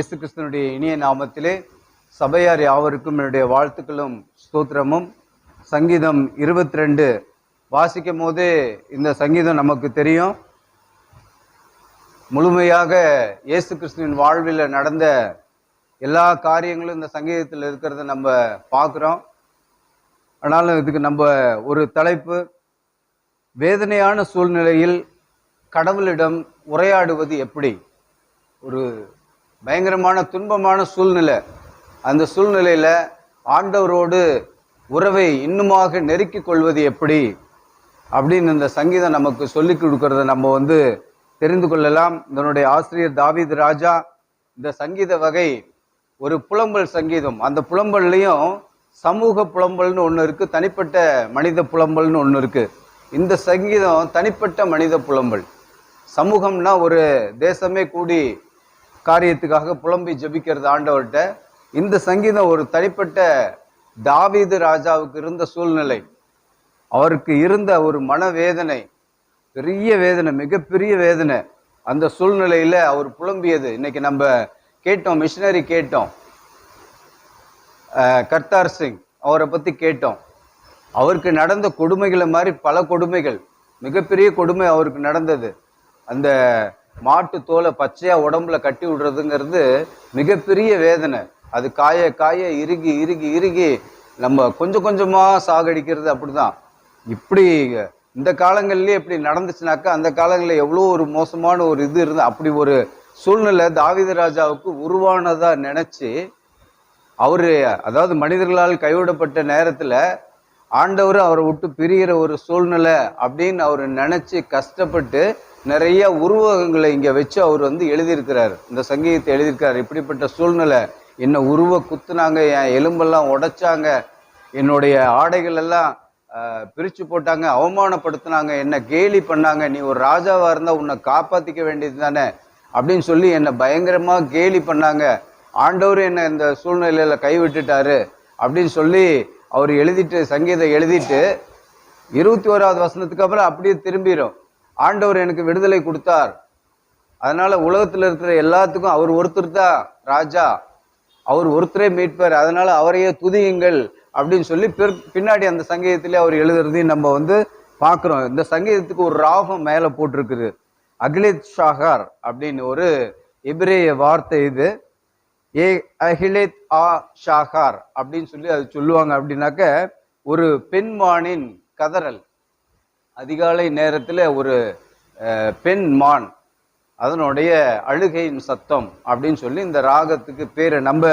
இயேசு கிறிஸ்தனுடைய இனிய நாமத்திலே சபையார் யாவருக்கும் என்னுடைய வாழ்த்துக்களும் ஸ்தோத்திரமும். சங்கீதம் இருபத்தி ரெண்டு வாசிக்கும் போதே இந்த சங்கீதம் நமக்கு தெரியும். முழுமையாக இயேசு கிறிஸ்துவின் வாழ்வில் நடந்த எல்லா காரியங்களும் இந்த சங்கீதத்தில் இருக்கிறத நம்ம பார்க்குறோம். ஆனாலும் இதுக்கு நம்ம ஒரு தலைப்பு வேதனையான சூழ்நிலையில் கடவுளிடம் உரையாடுவது எப்படி? ஒரு பயங்கரமான துன்பமான சூழ்நிலை. அந்த சூழ்நிலையில் ஆண்டவரோடு உறவை இன்னுமாக நெருக்கிக் கொள்வது எப்படி? அப்படின்னு இந்த சங்கீதம் நமக்கு சொல்லி கொடுக்கறத நம்ம வந்து தெரிந்து கொள்ளலாம். இதனுடைய ஆசிரியர் தாவித் ராஜா இந்த சங்கீத வகை ஒரு புலம்பல் சங்கீதம். அந்த புலம்பல்லையும் சமூக புலம்பல்னு ஒன்று இருக்குது தனிப்பட்ட மனித புலம்பல்னு ஒன்று இருக்குது இந்த சங்கீதம் தனிப்பட்ட மனித புலம்பல். சமூகம்னா ஒரு தேசமே கூடி காரியத்துக்காக புலம்பி ஜெபிக்கிறது ஆண்டவர்கிட்ட. இந்த சங்கீதம் ஒரு தனிப்பட்ட தாவீது ராஜாவுக்கு இருந்த சூழ்நிலை. அவருக்கு இருந்த ஒரு மனவேதனை பெரிய வேதனை மிகப்பெரிய வேதனை. அந்த சூழ்நிலையில் அவர் புலம்பியது. இன்னைக்கு நம்ம கேட்டோம் மிஷினரி கேட்டோம். கர்த்தார் சிங் அவரை பற்றி கேட்டோம். அவருக்கு நடந்த கொடுமைகளை மாதிரி பல கொடுமைகள் மிகப்பெரிய கொடுமை அவருக்கு நடந்தது. அந்த மாட்டு தோலை பச்சையா உடம்புல கட்டி விடுறதுங்கிறது மிகப்பெரிய வேதனை. அது காய காய இறுகி இறுகி இறுகி நம்ம கொஞ்சம் கொஞ்சமா சாகடிக்கிறது அப்படிதான். இப்படி இந்த காலங்கள்லயே இப்படி நடந்துச்சுனாக்கா அந்த காலங்களில் எவ்வளோ ஒரு மோசமான ஒரு இது இருந்து அப்படி ஒரு சூழ்நிலை தாவிதராஜாவுக்கு உருவானதா நினைச்சு அவர் அதாவது மனிதர்களால் கைவிடப்பட்ட நேரத்தில் ஆண்டவர் அவரை விட்டு பிரிகிற ஒரு சூழ்நிலை அப்படின்னு அவர் நினச்சி கஷ்டப்பட்டு நிறைய உருவகங்களை இங்கே வச்சு அவர் வந்து எழுதியிருக்கிறார். இந்த சங்கீதத்தை எழுதியிருக்காரு இப்படிப்பட்ட சூழ்நிலை என்னை உருவ குத்துனாங்க என் எலும்பெல்லாம் உடைச்சாங்க என்னுடைய ஆடைகள் எல்லாம் பிரித்து பிரிச்சு போட்டாங்க அவமானப்படுத்தினாங்க என்னை கேலி பண்ணாங்க நீ ஒரு ராஜாவாக இருந்தால் உன்னை காப்பாற்றிக்க வேண்டியது தானே அப்படின்னு சொல்லி என்னை பயங்கரமாக கேலி பண்ணாங்க. ஆண்டவர் என்னை இந்த சூழ்நிலையில் கைவிட்டுட்டாரு அப்படின்னு சொல்லி அவர் எழுதிட்டு சங்கீதம் எழுதிட்டு இருபத்தி ஓராவது வசனத்துக்கு அப்புறம் அப்படியே திரும்பிடும் ஆண்டவர் எனக்கு விடுதலை கொடுத்தார். அதனால உலகத்தில் இருக்கிற எல்லாத்துக்கும் அவர் ஒருத்தர் தான் ராஜா. அவர் ஒருத்தரே மீட்பார். அதனால அவரையே துதியுங்கள் அப்படின்னு சொல்லி பிற்- பின்னாடி அந்த சங்கீதத்திலே அவர் எழுதுறதையும் நம்ம வந்து பார்க்குறோம். இந்த சங்கீதத்துக்கு ஒரு ராகம் மேலே போட்டிருக்குது. அகிலேத் ஷாகார் அப்படின்னு ஒரு எபிரேய வார்த்தை இது. ஏ அகிலேத் ஆ ஷாகார் அப்படின்னு சொல்லி அது சொல்லுவாங்க அப்படின்னாக்க ஒரு பெண்மானின் கதறல். அதிகாலை நேரத்தில் ஒரு பெண் மான் அதனுடைய அழுகையின் சத்தம் அப்படின்னு சொல்லி இந்த ராகத்துக்கு பேர் நம்ம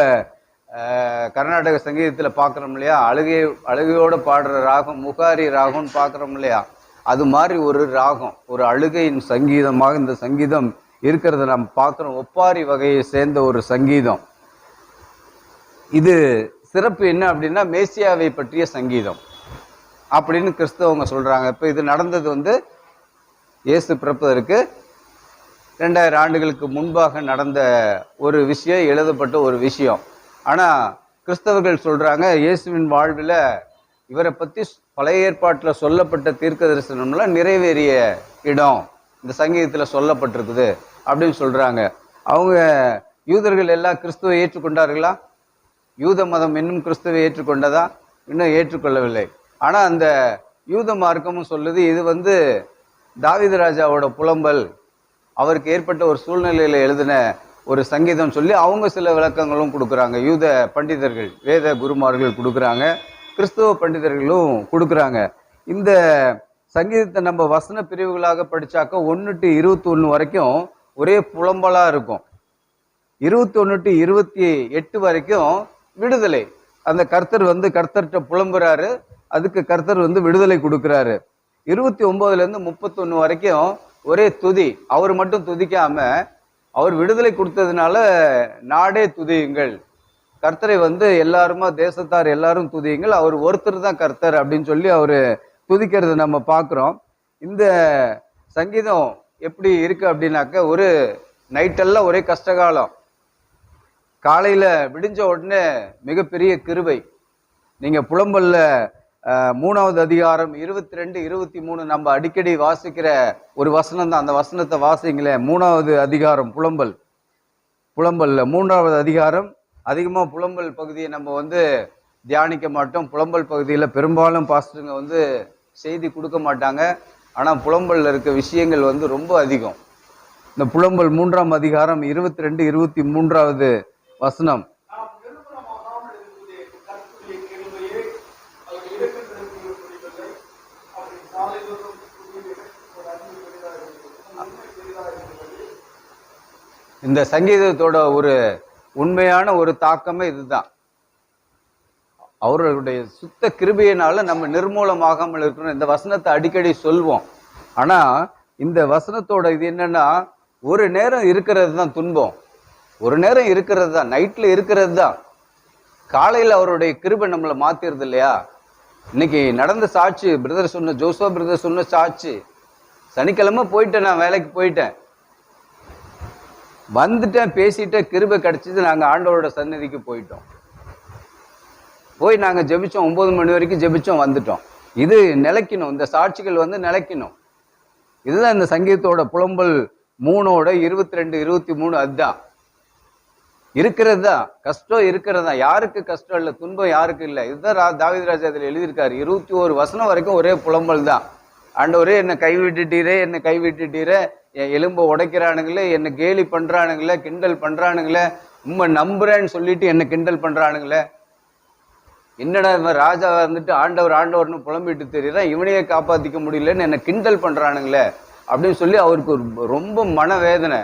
கர்நாடக சங்கீதத்தில் பார்க்குறோம் இல்லையா? அழுகை அழுகையோடு பாடுற ராகம் முகாரி ராகம்னு பார்க்குறோம் இல்லையா? அது மாதிரி ஒரு ராகம் ஒரு அழுகையின் சங்கீதமாக இந்த சங்கீதம் இருக்கிறத நம்ம பார்க்குறோம் ஒப்பாரி வகையை சேர்ந்த ஒரு சங்கீதம். இது சிறப்பு என்ன அப்படின்னா மேசியாவை பற்றிய சங்கீதம். அப்படின்னு கிறிஸ்தவங்க சொல்கிறாங்க இப்போ இது நடந்தது வந்து இயேசு பிறப்பதற்கு ரெண்டாயிரம் ஆண்டுகளுக்கு முன்பாக நடந்த ஒரு விஷயம் எழுதப்பட்ட ஒரு விஷயம். ஆனால் கிறிஸ்தவர்கள் சொல்கிறாங்க இயேசுவின் வாழ்வில் இவரை பற்றி பழைய ஏற்பாட்டில் சொல்லப்பட்ட தீர்க்க தரிசனம்லாம் நிறைவேறிய இடம். இந்த சங்கீதத்தில் சொல்லப்பட்டிருக்குது அப்படின்னு சொல்கிறாங்க அவங்க யூதர்கள் எல்லாம் கிறிஸ்துவை ஏற்றுக்கொண்டார்களா? யூத மதம் இன்னும் கிறிஸ்துவை ஏற்றுக்கொண்டதா? இன்னும் ஏற்றுக்கொள்ளவில்லை. ஆனால் அந்த யூத மார்க்கமும் சொல்லுது இது வந்து தாவித ராஜாவோட புலம்பல். அவருக்கு ஏற்பட்ட ஒரு சூழ்நிலையில் எழுதின ஒரு சங்கீதம் சொல்லி அவங்க சில விளக்கங்களும் கொடுக்குறாங்க. யூத பண்டிதர்கள் வேத குருமார்கள் கொடுக்குறாங்க. கிறிஸ்துவ பண்டிதர்களும் கொடுக்குறாங்க. இந்த சங்கீதத்தை நம்ம வசன பிரிவுகளாக படித்தாக்க ஒன்று டு இருபத்தி ஒன்று வரைக்கும் ஒரே புலம்பலாக இருக்கும். இருபத்தி டு இருபத்தி எட்டு வரைக்கும் விடுதலை. அந்த கர்த்தர் வந்து கர்த்தர்கிட்ட புலம்புறாரு. அதுக்கு கர்த்தர் வந்து விடுதலை கொடுக்குறாரு. இருபத்தி ஒன்பதுல இருந்து வரைக்கும் ஒரே துதி. அவர் மட்டும் துதிக்காம அவர் விடுதலை கொடுத்ததுனால நாடே துதியுங்கள். கர்த்தரை வந்து எல்லாருமா தேசத்தார் எல்லாரும் துதியுங்கள். அவர் ஒருத்தர் தான் கர்த்தர் அப்படின்னு சொல்லி அவர் துதிக்கிறது நம்ம பார்க்குறோம். இந்த சங்கீதம் எப்படி இருக்கு அப்படின்னாக்க ஒரு நைட்டெல்லாம் ஒரே கஷ்டகாலம். காலையில் விடிஞ்ச உடனே மிகப்பெரிய கிருவை நீங்கள் புலம்பல்ல மூணாவது அதிகாரம் இருபத்தி ரெண்டு இருபத்தி மூணு நம்ம அடிக்கடி வாசிக்கிற ஒரு வசனம் தான் அந்த வசனத்தை வாசிங்களேன் மூணாவது அதிகாரம் புலம்பல். புலம்பல்ல. மூன்றாவது அதிகாரம் அதிகமாக புலம்பல் பகுதியை நம்ம வந்து தியானிக்க மாட்டோம். புலம்பல் பகுதியில் பெரும்பாலும் பாஸ்டருங்க வந்து செய்தி கொடுக்க மாட்டாங்க. ஆனால் புலம்பலில் இருக்க விஷயங்கள் வந்து ரொம்ப அதிகம். இந்த புலம்பல் மூன்றாம் அதிகாரம் இருபத்தி ரெண்டு இருபத்தி மூன்றாவது வசனம் நாம் நிர்மலமாகாமல் இருப்பதே கர்த்தருடைய கிருபையே அவர் இறக்கத்திற்கு முடிவதில்லை அவரின் சாலைதோறும் புதிய ஒரு அன்பு பெரிதாக இருக்கிறது உண்மை பெரிதாக இருக்கிறது இந்த சங்கீதத்தோட ஒரு உண்மையான ஒரு தாக்கமே இதுதான். அவர்களுடைய சுத்த கிருபையினால நம்ம நிர்மூலமாகாமல் இருக்கணும். இந்த வசனத்தை அடிக்கடி சொல்வோம். ஆனா இந்த வசனத்தோட இது என்னன்னா ஒரு நேரம் இருக்கிறது தான் துன்பம். ஒரு நேரம் இருக்கிறது தான் நைட்ல இருக்கிறது தான் காலையில் அவருடைய கிருபை நம்மளை மாத்திருது இல்லையா? இன்னைக்கு நடந்த சாட்சி பிரதர் சொன்ன ஜோசோ பிரதர் சொன்ன சாட்சி. சனிக்கிழமை போயிட்டேன் நான் வேலைக்கு போயிட்டேன். வந்துட்டேன் பேசிட்டேன் கிருபை கிடச்சிது நாங்கள் ஆண்டவரோட சன்னதிக்கு போயிட்டோம். போய் நாங்கள் ஜெபிச்சோம் ஒம்பது மணி வரைக்கும் ஜெபிச்சோம் வந்துட்டோம். இது நிலைக்கணும் இந்த சாட்சிகள் வந்து நிலைக்கணும். இதுதான் இந்த சங்கீதத்தோட புலம்பல் மூணோட இருபத்தி ரெண்டு இருபத்தி மூணு அதுதான். இருக்கிறது? தான் கஷ்டம் இருக்கிறது? தான் யாருக்கு கஷ்டம் இல்லை? துன்பம் யாருக்கு இல்லை? இதுதான் ரா- தாவீது ராஜா அதில் எழுதியிருக்காரு. இருபத்தி ஒரு வசனம் வரைக்கும் ஒரே புலம்பல் தான். ஆண்டவரே என்னை கைவிட்டுட்டீரே என்னை கைவிட்டுட்டீரே. என் எலும்பை உடைக்கிறானுங்களே என்னை கேலி பண்ணுறானுங்களே கிண்டல் பண்ணுறானுங்களே உண்மை நம்புறேன்னு சொல்லிட்டு என்னை கிண்டல் பண்ணுறானுங்களே என்னடா இவன் ராஜா வந்துட்டு ஆண்டவர் ஆண்டவர்னு புலம்பிட்டு தெரியறான் இவனையே காப்பாற்றிக்க முடியலன்னு என்னை கிண்டல் பண்ணுறானுங்களே அப்படின்னு சொல்லி அவருக்கு ஒரு ரொம்ப மனவேதனை.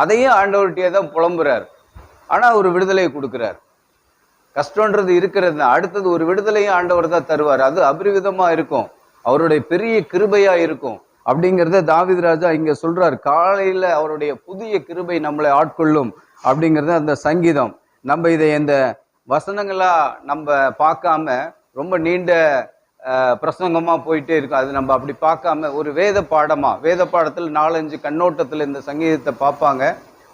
அதையும் ஆண்டவர்கிட்டயே தான் புலம்புறார். ஆனால் ஒரு விடுதலையை கொடுக்குறார். கஷ்டன்றது இருக்கிறது தான். அடுத்தது ஒரு விடுதலையும் ஆண்டவர் தான் தருவார். அது அபரிவிதமாக இருக்கும். அவருடைய பெரிய கிருபையா இருக்கும் அப்படிங்கிறத தாவித் ராஜா இங்க சொல்றார். காலையில அவருடைய புதிய கிருபை நம்மளை ஆட்கொள்ளும் அப்படிங்கிறது அந்த சங்கீதம். நம்ம இதை இந்த வசனங்களா நம்ம பார்க்காம ரொம்ப நீண்ட பிரசங்கமாக போயிட்டே இருக்கும். அது நம்ம அப்படி பார்க்காம ஒரு வேத பாடமாக வேத பாடத்தில் நாலஞ்சு கண்ணோட்டத்தில் இந்த சங்கீதத்தை பார்ப்பாங்க.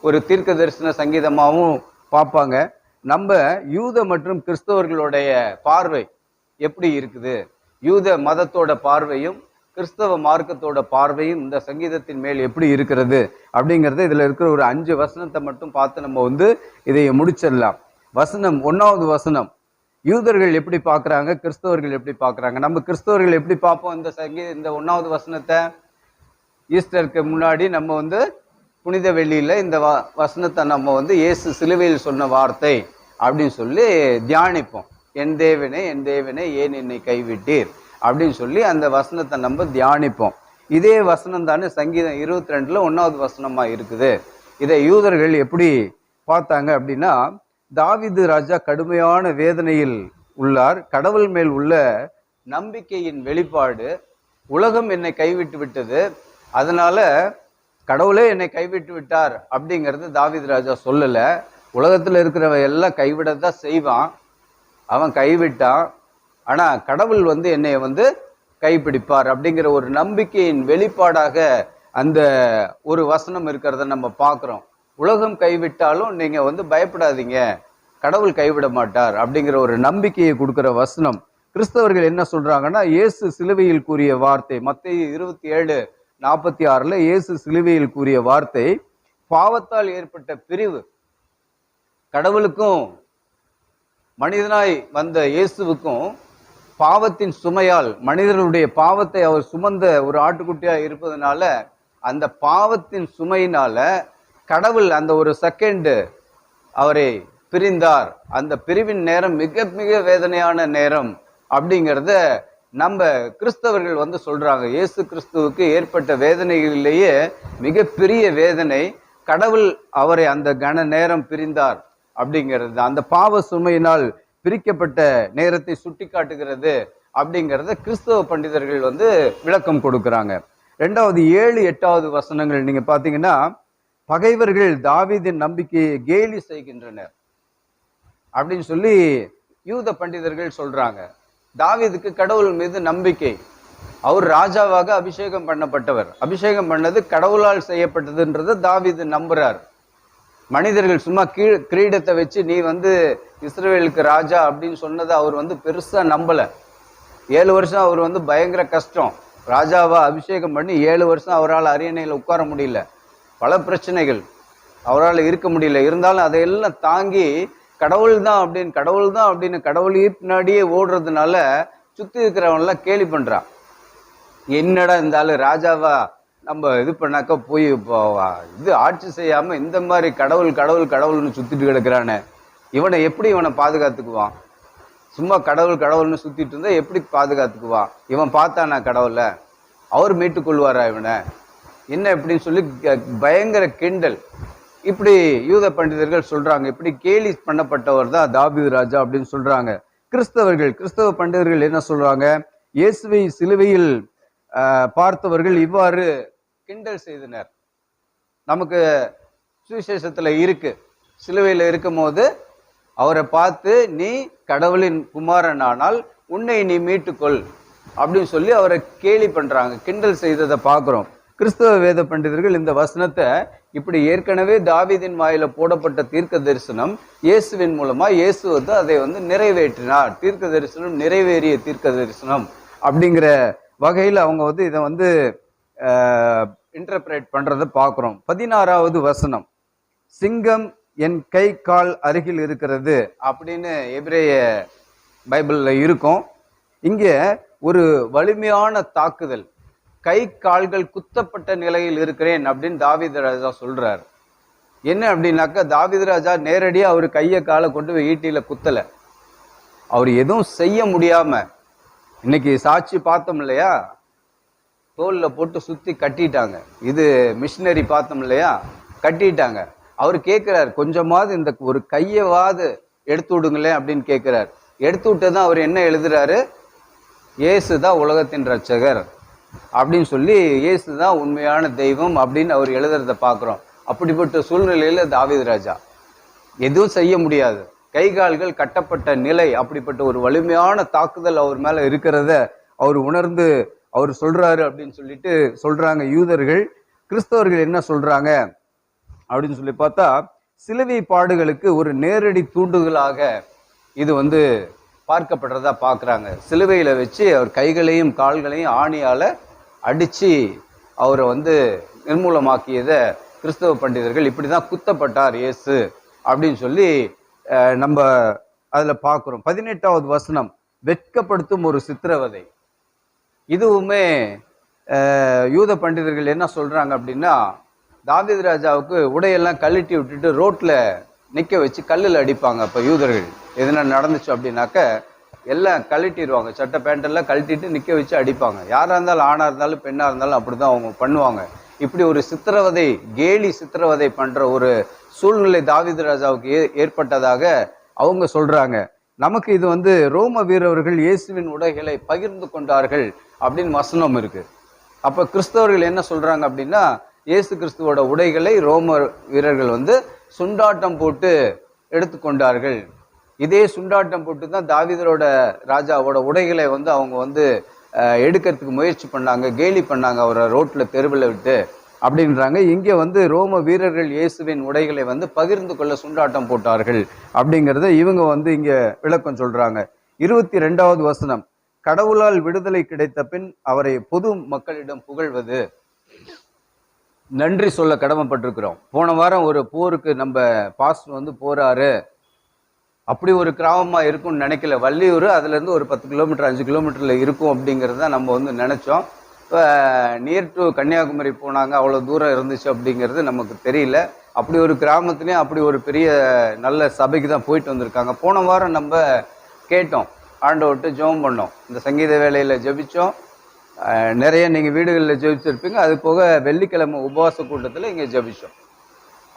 ஒரு தீர்க்க தரிசன சங்கீதமாகவும் பார்ப்பாங்க. நம்ம யூத மற்றும் கிறிஸ்தவர்களுடைய பார்வை எப்படி இருக்குது? யூத மதத்தோட பார்வையும் கிறிஸ்தவ மார்க்கத்தோட பார்வையும் இந்த சங்கீதத்தின் மேல் எப்படி இருக்கிறது அப்படிங்கிறது இதில் இருக்கிற ஒரு அஞ்சு வசனத்தை மட்டும் பார்த்து நம்ம வந்து இதை முடிச்சிடலாம். வசனம் ஒன்றாவது வசனம். யூதர்கள் எப்படி பார்க்குறாங்க? கிறிஸ்தவர்கள் எப்படி பார்க்குறாங்க? நம்ம கிறிஸ்தவர்கள் எப்படி பார்ப்போம் இந்த சங்கீத இந்த ஒன்றாவது வசனத்தை? ஈஸ்டருக்கு முன்னாடி நம்ம வந்து புனித வெளியில் இந்த வ வசனத்தை நம்ம வந்து இயேசு சிலுவையில் சொன்ன வார்த்தை அப்படின்னு சொல்லி தியானிப்போம். என் தேவனே என் தேவனே ஏன் என்னை கைவிட்டீர்? அப்படின்னு சொல்லி அந்த வசனத்தை நம்ம தியானிப்போம். இதே வசனம் தானே சங்கீதம் இருபத்தி ரெண்டுல ஒன்றாவது வசனமாக இருக்குது. இதை யூதர்கள் எப்படி பார்த்தாங்க அப்படின்னா தாவிது ராஜா கடுமையான வேதனையில் உள்ளார். கடவுள் மேல் உள்ள நம்பிக்கையின் வெளிப்பாடு உலகம் என்னை கைவிட்டு விட்டது அதனால கடவுளே என்னை கைவிட்டு விட்டார் அப்படிங்கிறது தாவித் ராஜா சொல்லலை. உலகத்தில் இருக்கிறவன் எல்லாம் கைவிட தான் செய்வான். அவன் கைவிட்டான். ஆனால் கடவுள் வந்து என்னை வந்து கைப்பிடிப்பார் அப்படிங்கிற ஒரு நம்பிக்கையின் வெளிப்பாடாக அந்த ஒரு வசனம் இருக்கிறத நம்ம பார்க்குறோம். உலகம் கைவிட்டாலும் நீங்கள் வந்து பயப்படாதீங்க. கடவுள் கைவிட மாட்டார் அப்படிங்கிற ஒரு நம்பிக்கையை கொடுக்குற வசனம். கிறிஸ்தவர்கள் என்ன சொல்கிறாங்கன்னா இயேசு சிலுவையில் கூறிய வார்த்தை மத்திய இருபத்தி ஏழு நாற்பத்தி ஆறில் இயேசு சிலுவையில் கூறிய வார்த்தை பாவத்தால் ஏற்பட்ட பிரிவு. கடவுளுக்கும் மனிதனாய் வந்த இயேசுவுக்கும் பாவத்தின் சுமையால் மனிதனுடைய பாவத்தை அவர் சுமந்த ஒரு ஆட்டுக்குட்டியாக இருப்பதனால அந்த பாவத்தின் சுமையினால கடவுள் அந்த ஒரு செகண்டு அவரை பிரிந்தார். அந்த பிரிவின் நேரம் மிக மிக வேதனையான நேரம் அப்படிங்கிறத நம்ம கிறிஸ்தவர்கள் வந்து சொல்றாங்க. இயேசு கிறிஸ்துவுக்கு ஏற்பட்ட வேதனைகளிலேயே மிகப்பெரிய வேதனை கடவுள் அவரை அந்த கன நேரம் பிரிந்தார். அப்படிங்கிறது அந்த பாவ சுமையினால் பிரிக்கப்பட்ட நேரத்தை சுட்டி காட்டுகிறது அப்படிங்கிறத கிறிஸ்தவ பண்டிதர்கள் வந்து விளக்கம் கொடுக்குறாங்க. ரெண்டாவது ஏழு எட்டாவது வசனங்கள் நீங்கள் பார்த்தீங்கன்னா பகைவர்கள் தாவீதின் நம்பிக்கையை கேலி செய்கின்றனர் அப்படின்னு சொல்லி யூத பண்டிதர்கள் சொல்றாங்க. தாவீதுக்கு கடவுள் மீது நம்பிக்கை. அவர் ராஜாவாக அபிஷேகம் பண்ணப்பட்டவர். அபிஷேகம் பண்ணது கடவுளால் செய்யப்பட்டதுன்றதை தாவீது நம்புறார். மனிதர்கள் சும்மா கீழ் கிரீடத்தை வச்சு நீ வந்து இஸ்ரேலுக்கு ராஜா அப்படின்னு சொன்னதை அவர் வந்து பெருசாக நம்பலை. ஏழு வருஷம் அவர் வந்து பயங்கர கஷ்டம். ராஜாவை அபிஷேகம் பண்ணி ஏழு வருஷம் அவரால் அரியணையில் உட்கார முடியல. பல பிரச்சனைகள். அவரால் இருக்க முடியல. இருந்தாலும் அதையெல்லாம் தாங்கி கடவுள் தான் அப்படின்னு கடவுள் தான் அப்படின்னு கடவுளையே பின்னாடியே ஓடுறதுனால சுற்றி இருக்கிறவன்லாம் கேலி பண்ணுறான் என்னடா இந்த ஆளு? ராஜாவா? நம்ம இது பண்ணாக்க போய் இப்போ இது ஆட்சி செய்யாம இந்த மாதிரி கடவுள் கடவுள் கடவுள்னு சுத்திட்டு கிடக்கிறானே. இவனை எப்படி இவனை பாதுகாத்துக்குவான்? சும்மா கடவுள் கடவுள்னு சுத்திட்டு இருந்தா எப்படி பாதுகாத்துக்குவான்? இவன் பார்த்தானா கடவுளை? அவர் மீட்டுக் கொள்வாரா இவனை? என்ன இப்படின்னு சொல்லி பயங்கர கிண்டல். இப்படி யூத பண்டிதர்கள் சொல்றாங்க. இப்படி கேலி பண்ணப்பட்டவர் தான் தாபீது ராஜா அப்படின்னு சொல்றாங்க. கிறிஸ்தவர்கள் கிறிஸ்தவ பண்டிதர்கள் என்ன சொல்றாங்க? இயேசுவை சிலுவையில் பார்த்தவர்கள் இவ்வாறு கிண்டல் செய்தனர். நமக்கு சுவிசேஷத்துல இருக்கு. சிலுவையில் இருக்கும்போது அவரை பார்த்து நீ கடவுளின் குமாரனானால் உன்னை நீ மீட்டுக்கொள் அப்படின்னு சொல்லி அவரை கேலி பண்றாங்க. கிண்டல் செய்ததை பார்க்குறோம். கிறிஸ்தவ வேத பண்டிதர்கள் இந்த வசனத்தை இப்படி ஏற்கனவே தாவிதின் வாயில போடப்பட்ட தீர்க்க தரிசனம் இயேசுவின் மூலமா இயேசு வந்து அதை வந்து நிறைவேற்றினார். தீர்க்க தரிசனம் நிறைவேறிய தீர்க்க தரிசனம் அப்படிங்கிற வகையில் அவங்க வந்து இதை வந்து இன்டர்பிரேட் பண்றதை பார்க்குறோம். பதினாறாவது வசனம். சிங்கம் என் கை கால் அருகில் இருக்கிறது அப்படின்னு எபிரேய பைபிளில் இருக்கும். இங்கே ஒரு வலிமையான தாக்குதல். கை கால்கள் குத்தப்பட்ட நிலையில் இருக்கிறேன் அப்படின்னு தாவீது ராஜா சொல்றார். என்ன அப்படின்னாக்கா தாவீது ராஜா நேரடியாக அவர் கையை காலை கொண்டு போய் ஈட்டியில் குத்தலை. அவர் எதுவும் செய்ய முடியாமல் இன்னைக்கு சாட்சி பார்த்தோம் இல்லையா? தோலில் போட்டு சுற்றி கட்டிட்டாங்க. இது மிஷினரி பார்த்தோம் இல்லையா? கட்டிட்டாங்க. அவர் கேட்குறாரு கொஞ்சமாவது இந்த ஒரு கையவாது எடுத்து விடுங்களேன் அப்படின்னு கேட்குறாரு எடுத்து விட்டதான் அவர் என்ன எழுதுறாரு? இயேசு தான் உலகத்தின் ரட்சகர் அப்படின்னு சொல்லி இயேசு தான் உண்மையான தெய்வம் அப்படின்னு அவர் எழுதுறத பார்க்குறோம் அப்படிப்பட்ட சூழ்நிலையில் தாவீது ராஜா. எதுவும் செய்ய முடியாது. கை கால்கள் கட்டப்பட்ட நிலை அப்படிப்பட்ட ஒரு வலிமையான தாக்குதல் அவர் மேலே இருக்கிறத அவர் உணர்ந்து அவர் சொல்றாரு அப்படின்னு சொல்லிட்டு சொல்றாங்க யூதர்கள். கிறிஸ்தவர்கள் என்ன சொல்றாங்க? அப்படின்னு சொல்லி பார்த்தா சிலுவை பாடுகளுக்கு ஒரு நேரடி தூண்டுதலாக இது வந்து பார்க்கப்படுறதா பார்க்குறாங்க. சிலுவையில் வச்சு அவர் கைகளையும் கால்களையும் ஆணியால் அடித்து அவரை வந்து நிர்மூலமாக்கியதை கிறிஸ்தவ பண்டிதர்கள் இப்படி தான் குத்தப்பட்டார் இயேசு அப்படின்னு சொல்லி நம்ம அதில் பார்க்குறோம். பதினெட்டாவது வசனம் வெட்கப்படுத்தும் ஒரு சித்திரவதை. இதுவுமே யூத பண்டிதர்கள் என்ன சொல்கிறாங்க அப்படின்னா தாவீது ராஜாவுக்கு உடையெல்லாம் கழட்டி விட்டுட்டு ரோட்டில் நிற்க வச்சு கல்லில் அடிப்பாங்க அப்போ யூதர்கள். எதுனா நடந்துச்சு அப்படின்னாக்க எல்லாம் கழட்டிடுவாங்க சட்டை பேண்டெல்லாம் கழட்டிட்டு நிற்க வச்சு அடிப்பாங்க. யாராக இருந்தாலும் ஆணாக இருந்தாலும் பெண்ணாக இருந்தாலும் அப்படி தான் அவங்க பண்ணுவாங்க. இப்படி ஒரு சித்திரவதை கேலி சித்திரவதை பண்ணுற ஒரு சூழ்நிலை தாவீது ராஜாவுக்கு ஏ- ஏற்பட்டதாக அவங்க சொல்கிறாங்க நமக்கு இது வந்து ரோம வீரர்கள் இயேசுவின் உடைகளை பகிர்ந்து கொண்டார்கள் அப்படின்னு வசனம் இருக்கு. அப்ப கிறிஸ்தவர்கள் என்ன சொல்றாங்க அப்படின்னா இயேசு கிறிஸ்துவோட உடைகளை ரோம வீரர்கள் வந்து சுண்டாட்டம் போட்டு எடுத்துக்கொண்டார்கள். இதே சுண்டாட்டம் போட்டு தான் தாவிதரோட ராஜாவோட உடைகளை வந்து அவங்க வந்து எடுக்கிறதுக்கு முயற்சி பண்ணாங்க கேலி பண்ணாங்க அவரை ரோட்ல தெருவில் விட்டு. அப்படின்றாங்க. இங்கே வந்து ரோம வீரர்கள் இயேசுவின் உடைகளை வந்து பகிர்ந்து கொள்ள சுண்டாட்டம் போட்டார்கள் அப்படிங்கிறத இவங்க வந்து இங்கே விளக்கம் சொல்கிறாங்க இருபத்தி ரெண்டாவது வசனம் கடவுளால் விடுதலை கிடைத்த பின் அவரை பொது மக்களிடம் புகழ்வது. நன்றி சொல்ல கடமைப்பட்டிருக்கிறோம். போன வாரம் ஒரு போருக்கு நம்ம பாஸ் வந்து போறாரு. அப்படி ஒரு கிராமமாக இருக்கும்னு நினைக்கல. வள்ளியூர் அதுலேருந்து ஒரு பத்து கிலோமீட்டர் அஞ்சு கிலோமீட்டரில் இருக்கும் அப்படிங்கிறத நம்ம வந்து நினச்சோம். இப்போ நியர் டு கன்னியாகுமரி போனாங்க அவ்வளோ தூரம் இருந்துச்சு அப்படிங்கிறது நமக்கு தெரியல. அப்படி ஒரு கிராமத்துலேயும் அப்படி ஒரு பெரிய நல்ல சபைக்கு தான் போயிட்டு வந்திருக்காங்க. போன வாரம் நம்ம கேட்டோம் ஆண்டவர்கிட்ட ஜெபம் பண்ணோம். இந்த சங்கீத வேலையில் ஜெபித்தோம் நிறைய நீங்கள் வீடுகளில் ஜெபிச்சிருப்பீங்க. அது போக வெள்ளிக்கிழமை உபவாச கூட்டத்தில் இங்கே ஜெபிச்சோம்.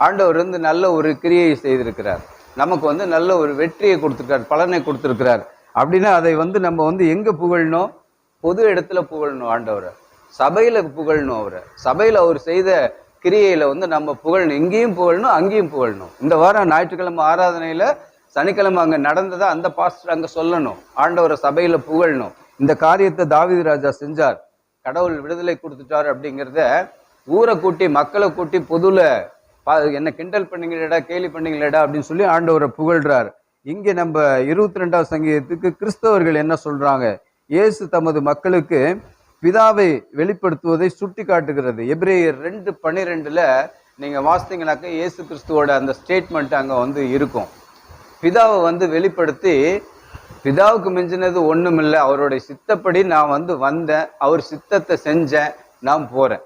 ஆண்டவர் வந்து நல்ல ஒரு கிரியை செய்திருக்கிறார். நமக்கு வந்து நல்ல ஒரு வெற்றியை கொடுத்துருக்கார் பலனை கொடுத்துருக்கிறார். அப்படின்னா அதை வந்து நம்ம வந்து எங்கே புகழணும் பொது இடத்துல புகழணும் ஆண்டவரை. சபையில புகழணும் அவரை. சபையில அவர் செய்த கிரியையில வந்து நம்ம புகழணும். இங்கேயும் புகழணும் அங்கேயும் புகழணும். இந்த வாரம் ஞாயிற்றுக்கிழமை ஆராதனையில சனிக்கிழமை அங்க நடந்ததை அந்த பாஸ்டர் அங்க சொல்லணும். ஆண்டவரை சபையில புகழணும். இந்த காரியத்தை தாவீது ராஜா செஞ்சார். கடவுள் விடுதலை கொடுத்துட்டார் அப்படிங்கிறத ஊரை கூட்டி மக்களை கூட்டி பொதுல பா- என்ன கிண்டல் பண்ணீங்களேடா கேலி பண்ணீங்களேடா அப்படின்னு சொல்லி ஆண்டவரை புகழ்றார். இங்கே நம்ம இருபத்தி ரெண்டாவது சங்கீதத்துக்கு கிறிஸ்தவர்கள் என்ன சொல்றாங்க? இயேசு தமது மக்களுக்கு பிதாவை வெளிப்படுத்துவதை சுட்டி காட்டுகிறது எப்ரேயர் ரெண்டு பன்னிரெண்டில் நீங்கள் வாசித்தீங்கனாக்க இயேசு கிறிஸ்துவோட அந்த ஸ்டேட்மெண்ட் அங்கே வந்து இருக்கும். பிதாவை வந்து வெளிப்படுத்தி பிதாவுக்கு மிஞ்சினது ஒன்றும் இல்லை அவருடைய சித்தப்படி நான் வந்து வந்தேன். அவர் சித்தத்தை செஞ்சேன். நான் போகிறேன்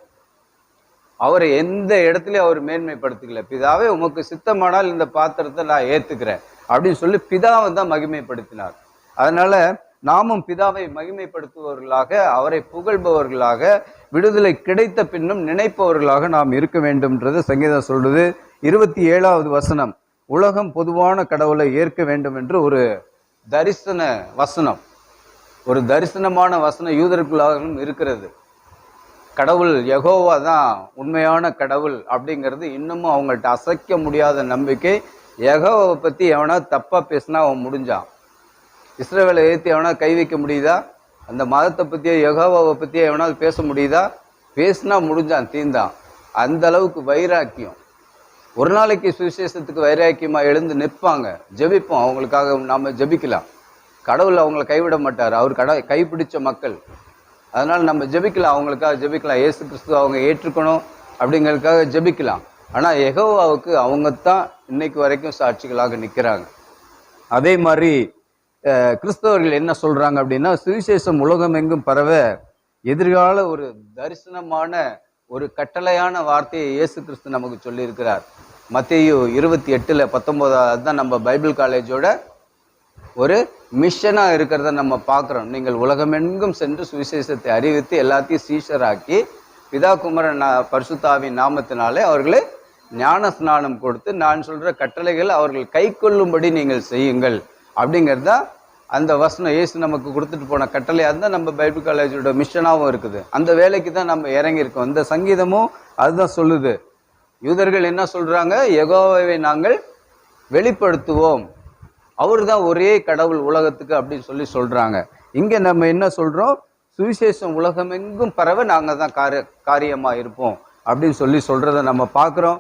அவரை எந்த இடத்துலையும் அவர் மேன்மைப்படுத்திக்கல பிதாவே உமக்கு சித்தமானால் இந்த பாத்திரத்தை நான் ஏற்றுக்கிறேன் அப்படின்னு சொல்லி பிதாவை தான் மகிமைப்படுத்தினார். அதனால் நாமும் பிதாவை மகிமைப்படுத்துபவர்களாக அவரை புகழ்பவர்களாக விடுதலை கிடைத்த பின்னும் நினைப்பவர்களாக நாம் இருக்க வேண்டும்ன்றது சங்கீதம் சொல்றது இருபத்தி ஏழாவது வசனம் உலகம் பொதுவான கடவுளை ஏற்க வேண்டும் என்று ஒரு தரிசன வசனம். ஒரு தரிசனமான வசனம் யூதருக்குள்ளாகவும் இருக்கிறது. கடவுள் யகோவா தான் உண்மையான கடவுள் அப்படிங்கிறது இன்னமும் அவங்கள்ட்ட அசைக்க முடியாத நம்பிக்கை. யகோவை பற்றி எவனா தப்பாக பேசினா அவன் முடிஞ்சான். இஸ்ரேவேலை ஏற்றி எவனால் கை வைக்க முடியுதா? அந்த மதத்தை பற்றியோ யகோவாவை பற்றியோ எவனால் பேச முடியுதா? பேசினா முடிஞ்சான் தீந்தான். அந்த அளவுக்கு வைராக்கியம். ஒரு நாளைக்கு சுவிசேஷத்துக்கு வைராக்கியமாக எழுந்து நிற்பாங்க. ஜெபிப்போம். அவங்களுக்காக நாம் ஜெபிக்கலாம். கடவுள் அவங்கள கைவிட மாட்டார். அவர் கட கைப்பிடிச்ச மக்கள். அதனால் நம்ம ஜெபிக்கலாம். அவங்களுக்காக ஜெபிக்கலாம். ஏசு கிறிஸ்துவ அவங்க ஏற்றுக்கணும் அப்படிங்கிறதுக்காக ஜெபிக்கலாம். ஆனால் எகோவாவுக்கு அவங்க தான் இன்னைக்கு வரைக்கும் சாட்சிகளாக நிற்கிறாங்க அதே மாதிரி கிறிஸ்தவர்கள் என்ன சொல்றாங்க அப்படின்னா சுவிசேஷம் உலகமெங்கும் பரவ எதிர்கால ஒரு தரிசனமான ஒரு கட்டளையான வார்த்தையை இயேசு கிறிஸ்து நமக்கு சொல்லியிருக்கிறார். மத்தேயு இருபத்தி எட்டில் பத்தொம்போதாவது தான் நம்ம பைபிள் காலேஜோட ஒரு மிஷனாக இருக்கிறத நம்ம பார்க்குறோம். நீங்கள் உலகமெங்கும் சென்று சுவிசேஷத்தை அறிவித்து எல்லாத்தையும் சீஷராக்கி பிதா குமரன் பரிசுத்தாவின் நாமத்தினாலே அவர்களை ஞான ஸ்நானம் கொடுத்து நான் சொல்கிற கட்டளைகள் அவர்கள் கை கொள்ளும்படி நீங்கள் செய்யுங்கள். அப்படிங்கிறது தான் அந்த வசனம் ஏசு நமக்கு கொடுத்துட்டு போன கட்டளையாக இருந்தால் நம்ம பைபிள் காலேஜோட மிஷனாகவும் இருக்குது. அந்த வேலைக்கு தான் நம்ம இறங்கியிருக்கோம். இந்த சங்கீதமும் அதுதான் சொல்லுது. யூதர்கள் என்ன சொல்கிறாங்க எகோவை நாங்கள் வெளிப்படுத்துவோம். அவர் தான் ஒரே கடவுள் உலகத்துக்கு அப்படின்னு சொல்லி சொல்கிறாங்க இங்கே நம்ம என்ன சொல்கிறோம் சுவிசேஷம் உலகமெங்கும் பரவ நாங்கள் தான் காரிய காரியமாக இருப்போம் அப்படின்னு சொல்லி சொல்கிறத நம்ம பார்க்குறோம்.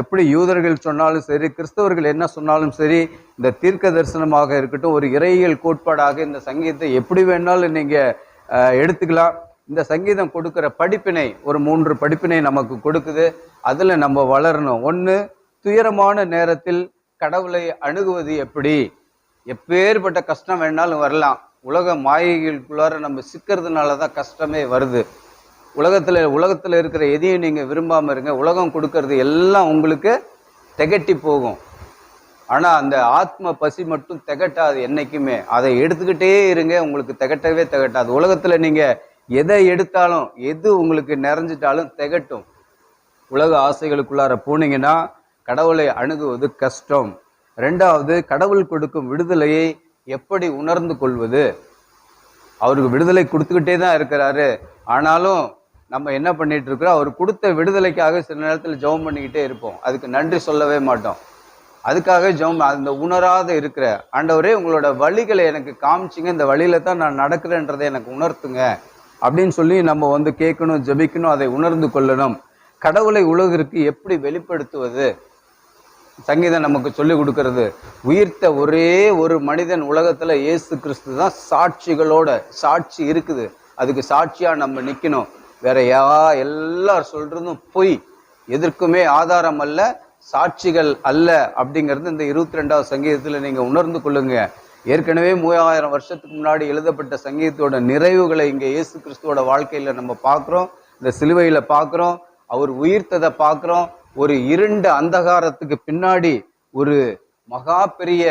எப்படி யூதர்கள் சொன்னாலும் சரி கிறிஸ்தவர்கள் என்ன சொன்னாலும் சரி இந்த தீர்க்க தரிசனமாக இருக்கட்டும் ஒரு இறையியல் கோட்பாடாக இந்த சங்கீதத்தை எப்படி வேணாலும் நீங்கள் எடுத்துக்கலாம். இந்த சங்கீதம் கொடுக்குற படிப்பினை ஒரு மூன்று படிப்பினை நமக்கு கொடுக்குது. அதில் நம்ம வளரணும். ஒன்று துயரமான நேரத்தில் கடவுளை அணுகுவது எப்படி? எப்பேற்பட்ட கஷ்டம் வேணாலும் வரலாம். உலக மாயைகளுக்குள்ளார நம்ம சிக்கிறதுனால தான் கஷ்டமே வருது. உலகத்தில் உலகத்தில் இருக்கிற எதையும் நீங்கள் விரும்பாமல் இருங்க. உலகம் கொடுக்கறது எல்லாம் உங்களுக்கு திகட்டி போகும். ஆனால் அந்த ஆத்ம பசி மட்டும் திகட்டாது என்றைக்குமே அதை எடுத்துக்கிட்டே இருங்க. உங்களுக்கு திகட்டவே திகட்டாது. உலகத்தில் நீங்கள் எதை எடுத்தாலும் எது உங்களுக்கு நிறைஞ்சிட்டாலும் திகட்டும். உலக ஆசைகளுக்குள்ளார போனீங்கன்னா கடவுளை அணுகுவது கஷ்டம். ரெண்டாவது கடவுள் கொடுக்கும் விடுதலையை எப்படி உணர்ந்து கொள்வது? அவருக்கு விடுதலை கொடுத்துக்கிட்டே தான் இருக்கிறாரு. ஆனாலும் நம்ம என்ன பண்ணிட்டு இருக்கிறோம் அவர் கொடுத்த விடுதலைக்காக சில நேரத்தில் ஜெபம் பண்ணிக்கிட்டே இருப்போம். அதுக்கு நன்றி சொல்லவே மாட்டோம். அதுக்காக ஜெபம் அந்த உணராத இருக்கிற ஆண்டவரே உங்களோட வழிகளை எனக்கு காமிச்சிங்க இந்த வழியில தான் நான் நடக்கிறேன்றதை எனக்கு உணர்த்துங்க. அப்படின்னு சொல்லி நம்ம வந்து கேட்கணும் ஜெபிக்கணும் அதை உணர்ந்து கொள்ளணும். கடவுளை உலகிற்கு எப்படி வெளிப்படுத்துவது? சங்கீதம் நமக்கு சொல்லி கொடுக்கறது உயிர்த்த ஒரே ஒரு மனிதன் உலகத்துல இயேசு கிறிஸ்து தான் சாட்சிகளோட சாட்சி இருக்குது. அதுக்கு சாட்சியா நம்ம நிக்கணும். வேற யா எல்லார் சொல்றதும் பொய். எதற்குமே ஆதாரம் அல்ல சாட்சிகள் அல்ல அப்படிங்கிறது இந்த இருபத்தி ரெண்டாவது சங்கீதத்தில் நீங்க உணர்ந்து கொள்ளுங்க. ஏற்கனவே மூவாயிரம் வருஷத்துக்கு முன்னாடி எழுதப்பட்ட சங்கீதத்தோட நிறைவுகளை இங்கே இயேசு கிறிஸ்துவோட வாழ்க்கையில் நம்ம பார்க்குறோம் இந்த சிலுவையில் பார்க்குறோம் அவர் உயிர்த்ததை பார்க்குறோம் ஒரு இருண்ட அந்தகாரத்துக்கு பின்னாடி ஒரு மகா பெரிய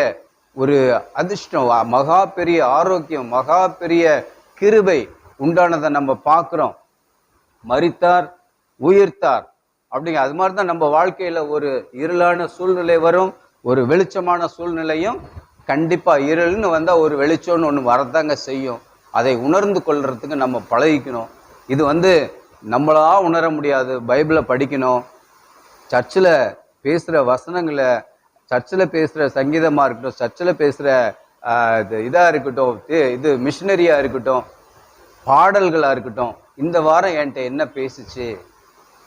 ஒரு அதிர்ஷ்டம் மகா பெரிய ஆரோக்கியம் மகா பெரிய கிருபை உண்டானதை நம்ம பார்க்குறோம் மறித்தார் உயிர்த்தார். அப்படிங்க அது மாதிரி தான் நம்ம வாழ்க்கையில் ஒரு இருளான சூழ்நிலை வரும் ஒரு வெளிச்சமான சூழ்நிலையும் கண்டிப்பாக இருள்னு வந்தால் ஒரு வெளிச்சம்னு ஒன்று வரதாங்க செய்யும். அதை உணர்ந்து கொள்றதுக்கு நம்ம பழகிக்கணும். இது வந்து நம்மளா உணர முடியாது பைபிளை படிக்கணும். சர்ச்சில் பேசுகிற வசனங்களை சர்ச்சில் பேசுகிற சங்கீதமாக இருக்கட்டும் சர்ச்சில் பேசுகிற இது இதாக இருக்கட்டும் இது- இது மிஷினரியாக இருக்கட்டும் பாடல்களாக இருக்கட்டும் இந்த வாரம் என்கிட்ட என்ன பேசுச்சு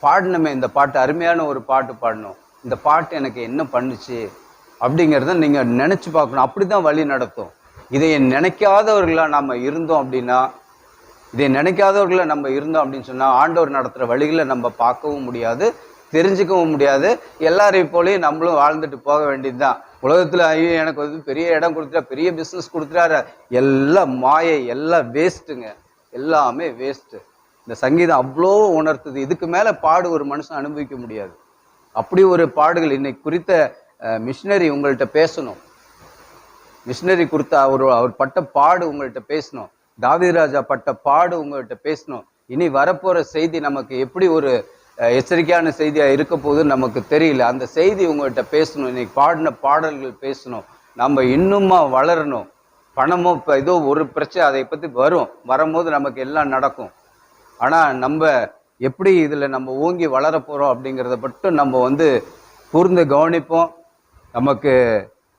பாடணுமே இந்த பாட்டு அருமையான ஒரு பாட்டு பாடணும் இந்த பாட்டு எனக்கு என்ன பண்ணுச்சு அப்படிங்கிறத நீங்கள் நினச்சி பார்க்கணும். அப்படி தான் வழி நடத்தும். இதை நினைக்காதவர்களாக நம்ம இருந்தோம் அப்படின்னா இதை நினைக்காதவர்களாக நம்ம இருந்தோம் அப்படின்னு சொன்னால் ஆண்டவர் நடத்துகிற வழிகளை நம்ம பார்க்கவும் முடியாது தெரிஞ்சுக்கவும் முடியாது. எல்லாரையும் போலேயும் நம்மளும் வாழ்ந்துட்டு போக வேண்டியது தான் உலகத்தில் ஐயோ எனக்கு வந்து பெரிய இடம் கொடுத்துட்டா பெரிய பிஸ்னஸ் கொடுத்துட்டாரு? எல்லாம் மாயை எல்லாம் வேஸ்ட்டுங்க எல்லாமே வேஸ்ட்டு இந்த சங்கீதம் அவ்வளோ உணர்த்துது. இதுக்கு மேலே பாடு ஒரு மனுஷன் அனுபவிக்க முடியாது. அப்படி ஒரு பாடுகள் இன்னைக்கு குறித்த மிஷினரி உங்கள்கிட்ட பேசணும். மிஷினரி கொடுத்த அவர் அவர் பட்ட பாடு உங்கள்கிட்ட பேசணும். தாவிராஜா பட்ட பாடு உங்கள்கிட்ட பேசணும். இனி வரப்போகிற செய்தி நமக்கு எப்படி ஒரு எச்சரிக்கையான செய்தியாக இருக்க போகுதுன்னு நமக்கு தெரியல. அந்த செய்தி உங்கள்கிட்ட பேசணும். இன்னைக்கு பாடின பாடல்கள் பேசணும். நம்ம இன்னுமா வளரணும். பணமோ இப்போ ஏதோ ஒரு பிரச்சனை அதை பற்றி வரும். வரும்போது நமக்கு எல்லாம் நடக்கும். ஆனால் நம்ம எப்படி இதில் நம்ம ஓங்கி வளர அப்படிங்கிறத மட்டும் நம்ம வந்து கூர்ந்து கவனிப்போம். நமக்கு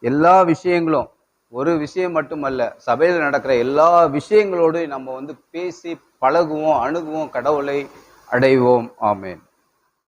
எல்லா விஷயங்களும் ஒரு விஷயம் மட்டுமல்ல சபையில் நடக்கிற எல்லா விஷயங்களோடையும் நம்ம வந்து பேசி பழகுவோம் அணுகுவோம் கடவுளை அடைவோம். ஆமேன்.